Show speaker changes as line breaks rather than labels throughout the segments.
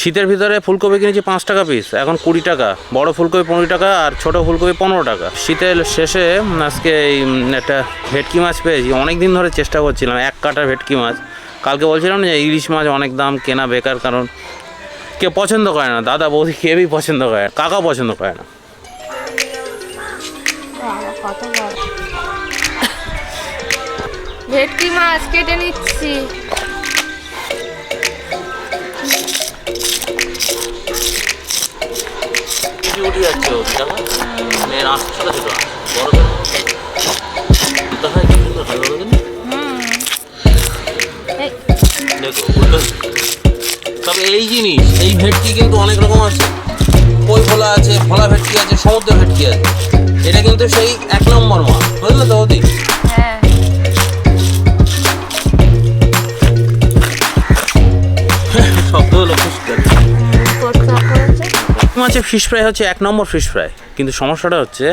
শীতের ভিতরে ফুলকপি কিনেছি পাঁচ টাকা পিস এখন কুড়ি টাকা। বড় ফুলকপি পনেরো টাকা আর ছোট ফুলকপি পনেরো টাকা। শীতের শেষে আজকে এই একটা ভেটকি মাছ পেয়েছি। অনেক দিন ধরে চেষ্টা করছিলাম, এক কাটার ভেটকি মাছ। কালকে বলছিলাম যে ইলিশ মাছ অনেক দাম, কেনা বেকার কারণ কেউ পছন্দ করে না। দাদা বৌদি কেউই পছন্দ করে না কাকা পছন্দ করে না।
ভেটকি মাছ কেটে নিচ্ছি।
উঠে যাচ্ছে ও ছোটো ছোটো বড় বিটাকা কি সুন্দর ভালো লাগে
এই,
দেখো তবে এই জিনিস এই ভেটকি কিন্তু অনেক রকম আছে। কই ফলা আছে ফলা ভেটকি আছে সমুদ্র ভেটকি আছে। এটা কিন্তু সেই এক নম্বর মাছ মাছের ফিশ ফ্রাই হচ্ছে এক নম্বর ফিশ ফ্রাই কিন্তু সমস্যাটা হচ্ছে,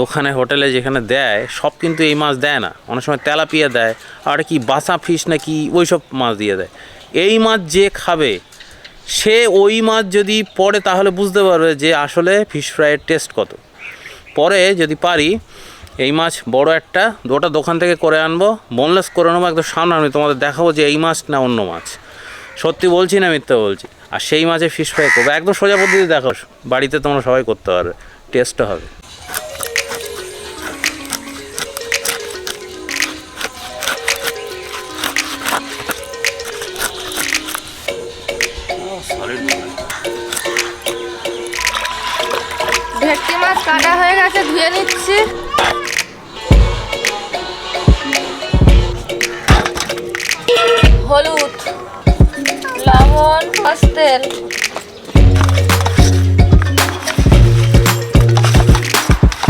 দোকানে, হোটেলে যেখানে দেয়, সব কিন্তু এই মাছ দেয় না। অনেক সময় তেলাপিয়া দেয়, আর কি বাসা ফিশ নাকি ওই সব মাছ দিয়ে দেয়। এই মাছ যে খাবে, সে ওই মাছ যদি পড়ে তাহলে বুঝতে পারবে যে আসলে ফিশ ফ্রাইয়ের টেস্ট কত। পরে যদি পারি, এই মাছ বড় একটা, দুটা দোকান থেকে করে আনব বোনলেস করে নেব, একদম সামনে আমি তোমাদের দেখাবো যে এই মাছ না অন্য মাছ। সত্যি বলছি না মিথ্যা বলছি? আর সেই মাছে ফিশ ফ্রাই করব। একদম সোজা পদ্ধতি দেখো, বাড়িতে তোমরা সবাই করতে পারবে। টেস্টও হবে।
ভেটকি মাছ কাটা হয়ে গেছে, ধুয়ে নিচ্ছি। হলুদ। লবণ তেল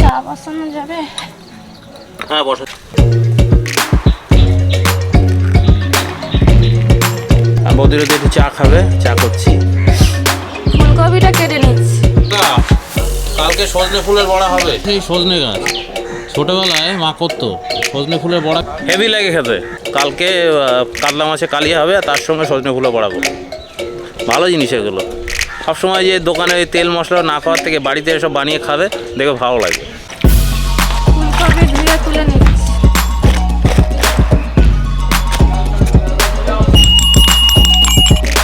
চা বসানো যাবে?
হ্যাঁ বসো। বৌদির একটু চা খাবে চা করছি।
ফুলকপিটা কেটে নিচ্ছি।
কালকে সজনে ফুলের বড়া হবে। সেই সজনে গাছ। ছোটবেলায় মা করতো সজনে ফুলের বড়া। হেভি লাগে খেতে। কালকে কাতলা মাছে কালিয়া হবে আর তার সঙ্গে সজনে ফুলের বড়া করব। ভালো জিনিস এগুলো। সবসময় যে দোকানে ওই তেল মশলা না খাওয়ার থেকে বাড়িতে এসব বানিয়ে খাবে, দেখবে ভালো
নিচ্ছি।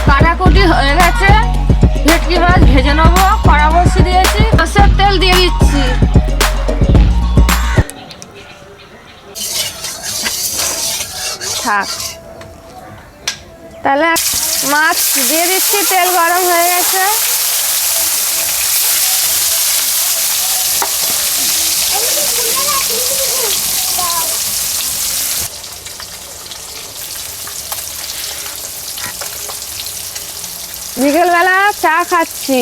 কাটাকুটি হয়ে গেছে। ভেটকি মাছ কড়া দিয়েছি। তেল দিয়ে দিচ্ছি। তাহলে মাছ দিয়ে দিচ্ছি, তেল গরম হয়ে গেছে। বিকেলবেলা চা খাচ্ছি।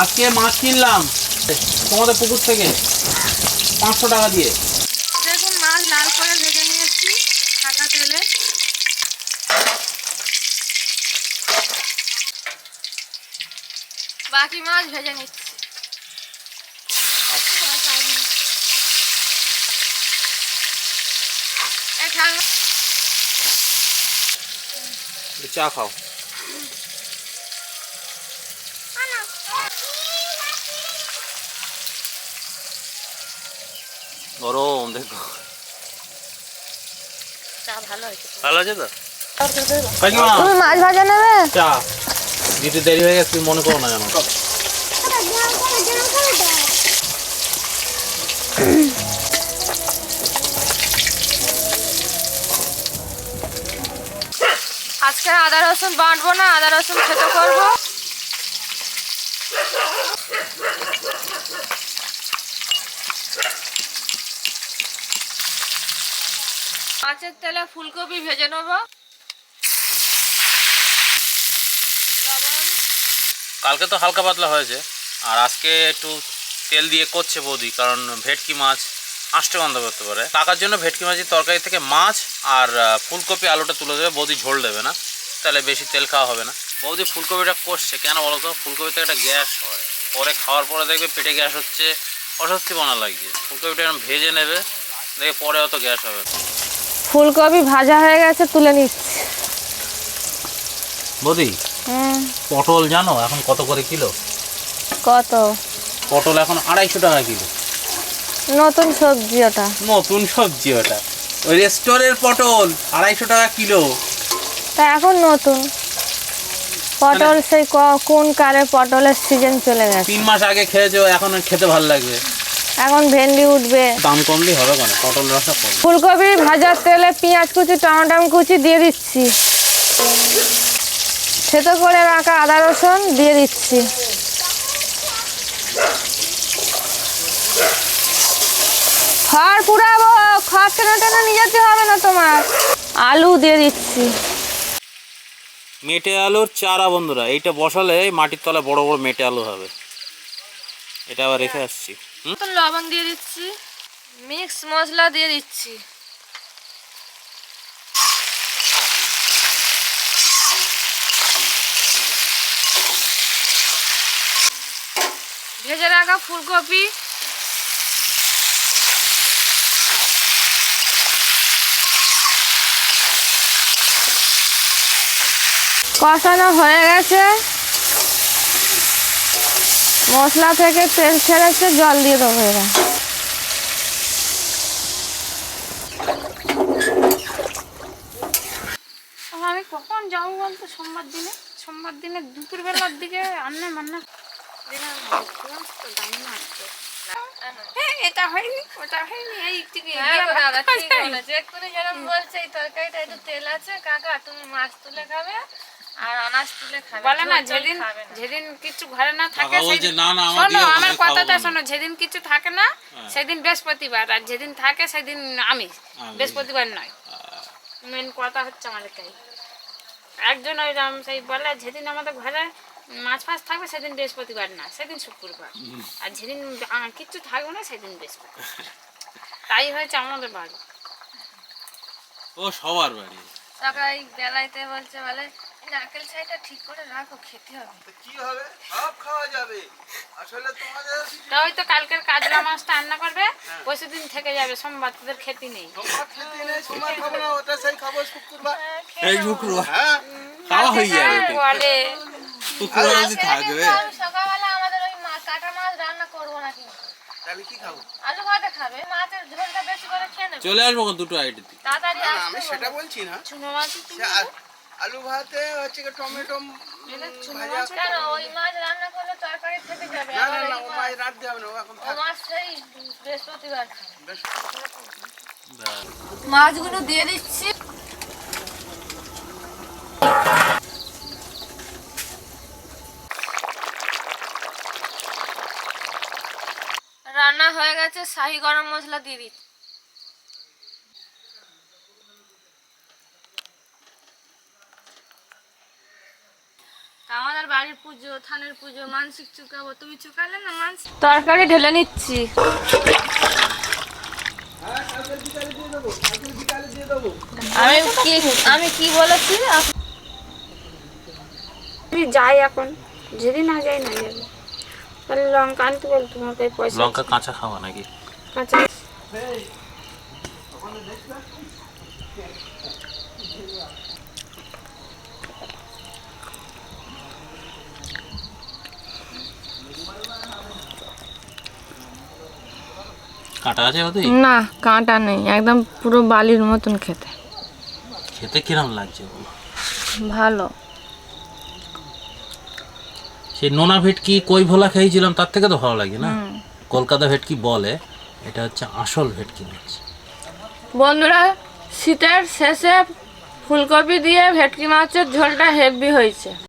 আজকে মাছ কিনলাম, তোমাদের পুকুর থেকে, পাঁচশো টাকা দিয়ে
দেখুন মাছ লাল করে ভেজে নিয়েছি ঢাকা তেলে। বাকি মাছ ভেজে নিচ্ছি।
চা খাও। গরম দেখো।
ভালো
আছে তো?
তুমি মাছ ভাজা নেবে?
চা দিতে দেরি হয়ে গেছে মনে করো না জানো।
আজকে আদা রসুন বাটবো না আদা রসুন খেতে করব। মাছের তেলে ফুলকপি ভেজে নেব।
কালকে তো হালকা পাতলা হয়েছে। আর আজকে একটু তেল দিয়ে করছে বৌদি, কারণ ভেটকি মাছ আষ্টে গন্ধ করতে পারে। কাকার জন্য ভেটকি মাছের তরকারি থেকে মাছ আর ফুলকপি আলুটা তুলে দেবে, বৌদি ঝোল দেবে না। তাহলে বেশি তেল খাওয়া হবে না। বৌদি ফুলকপিটা কষছে, কেন বলো তো? ফুলকপিতে একটা গ্যাস হয়। পরে খাওয়ার পরে দেখবে পেটে গ্যাস হচ্ছে অস্বস্তিপনা লাগছে। ফুলকপিটা ভেজে নেবে দেখে পরে অত গ্যাস হবে না।
ফুলকপি ভাজা হয়ে গেছে তুলে নিচ্ছি।
বৌদি
হুম।
পটল জানো? এখন কত করে কিলো?
কত?
পটল এখন আড়াইশো টাকা কিলো।
নতুন সবজি ওটা।
নতুন সবজি ওটা। ওই রেস্টোরের পটল আড়াইশো টাকা কিলো।
তা এখন নতুন। পটল সেই ক- কোন কারে পটলের সিজন চলে গেছে?
তিন মাস আগে খেয়েছো এখন খেতে ভালো লাগবে।
এখন ভেন্ডি উঠবে।
দাম কমলেই হবে কেন? পটল রসা কম।
ফুলকপি ভাজার তেলে পেঁয়াজ কুচি টমেটো কুচি দিয়ে দিচ্ছি। থেতো করে রাখা আদা রসুন দিয়ে দিচ্ছি। খড় পুরাবো খড় টেনে টেনে নিয়ে যেতে হবে না তোমার। আলু দিয়ে দিচ্ছি।
মেটে আলুর চারা বন্ধুরা এইটা বসালে মাটির তলায় বড় বড় মেটে আলু হবে। এটা আবার রেখে আসছি।
লবণ দিয়ে দিচ্ছি। মিক্স মশলা দিয়ে দিচ্ছি। ভেজে রাখা ফুলকপি। কষানো হয়ে গেছে। মশলা থেকে তেল ছেড়েছে জল দিয়ে দেবো এবার।
আমি কখন যাব বলতো? সোমবার দিনে। সোমবার দিনে দুপুর বেলার দিকে আন্না মান্না। হ্যাঁ এটা হয়নি ওটা হয়নি। এই
হ্যাঁ গো দাদা, ঠিক বলেছে। এক্ষুনি যেরকম বলছে, এই তরকারিটা একটু তেল আছে, কাকা, তুমি মাছ তুলে খাবে, আর আনাজ তুলে খাবে।
বলে না যেদিন যেদিন কিছু ঘরে না থাকে
কাকা বলছে,
সেদিন-
"না, না, আমার
শোনো আমার কথাটা শোনো যেদিন কিছু থাকে না সেদিন বৃহস্পতিবার আর যেদিন থাকে সেদিন আমিষ
আমিষ।
বৃহস্পতিবার নয়। মেন কথা হচ্ছে আমাদের তাই। একজন ওই রাম সেই বলে যেদিন আমাদের ঘরে মাছ ফাছ থাকবে সেদিন বৃহস্পতিবার না সেদিন শুক্রবার। আর যেদিন কিচ্ছু থাকবে না সেদিন বৃহস্পতিবার। তাই হয়েছে আমাদের বাড়ি।
ও সবার বাড়ি।
এই বেলাইতে বলছে বলে "এই নারকেল ছাইটা ঠিক করে রাখো খেতে হবে।
তো কি হবে? সব খাওয়া যাবে। আসলে তোমাদের
তা ওই তো কালকের কাজলা মাছটা রান্না করবে পরশু দিন থেকে যাবে সোমবার তোদের খেতে নেই।
সোমবার খেতে নেই সোমবার খাব না ওটা সেই খাব শুক্রবার।
এই শুক্রবার।
হ্যাঁ।
খাওয়া হয়ে যাবে।
হ্যাঁ, বলে।
শুক্রবার যদি থাকবে।
সকালবেলা আমাদের ওই মা- কাটা মাছ রান্না করব না কিন্তু।
তাহলে কি খাব?
আলু ভাতে খাবে মাছের ঝোলটা বেশি করে খেয়ে নেবে।
চলে আসব দুটো আইডি
তাড়াতাড়ি
আমি সেটা বলছি না।
চুনো মাছ
আলু ভাতে হচ্ছে কি টমেটো
কেন? ওই মাছ রান্না করলে তরকারি থেকে যাবে
না না না ও
মাছ-
মাছ হবে না ও এখন
ও মাছ সেই বৃহস্পতিবার মাছগুলো দিয়ে দিচ্ছি। রান্না হয়ে গেছে শাহি গরম মশলা দিয়ে দিচ্ছি। তা বাড়ির পুজো থানের পুজো মানসিক চুকাবো। তুমি চুকালে না মানসিক? তরকারি ঢেলে নিচ্ছি। আমি কি আমি কি বলেছি?
আমি যাই এখন। যদি না যাই না যাবে। তাহলে লঙ্কা আনতে বল তোমার কাছে পয়সা।
লঙ্কা কাঁচা খাওয়া নাকি?
কাঁচা।
কাঁটা আছে ওতে
না কাঁটা নেই একদম পুরো বালির মতন খেতে।
খেতে কিরম লাগছে বলো?
ভালো।
সেই নোনা ভেটকি কই ভোলা খেয়েছিলাম তার থেকে তো ভালো লাগে না? কলকাতা ভেটকি বলে এটা হচ্ছে আসল ভেটকি মাছ।
বন্ধুরা শীতের শেষে ফুলকপি দিয়ে ভেটকি মাছের ঝোলটা হেভি হয়েছে।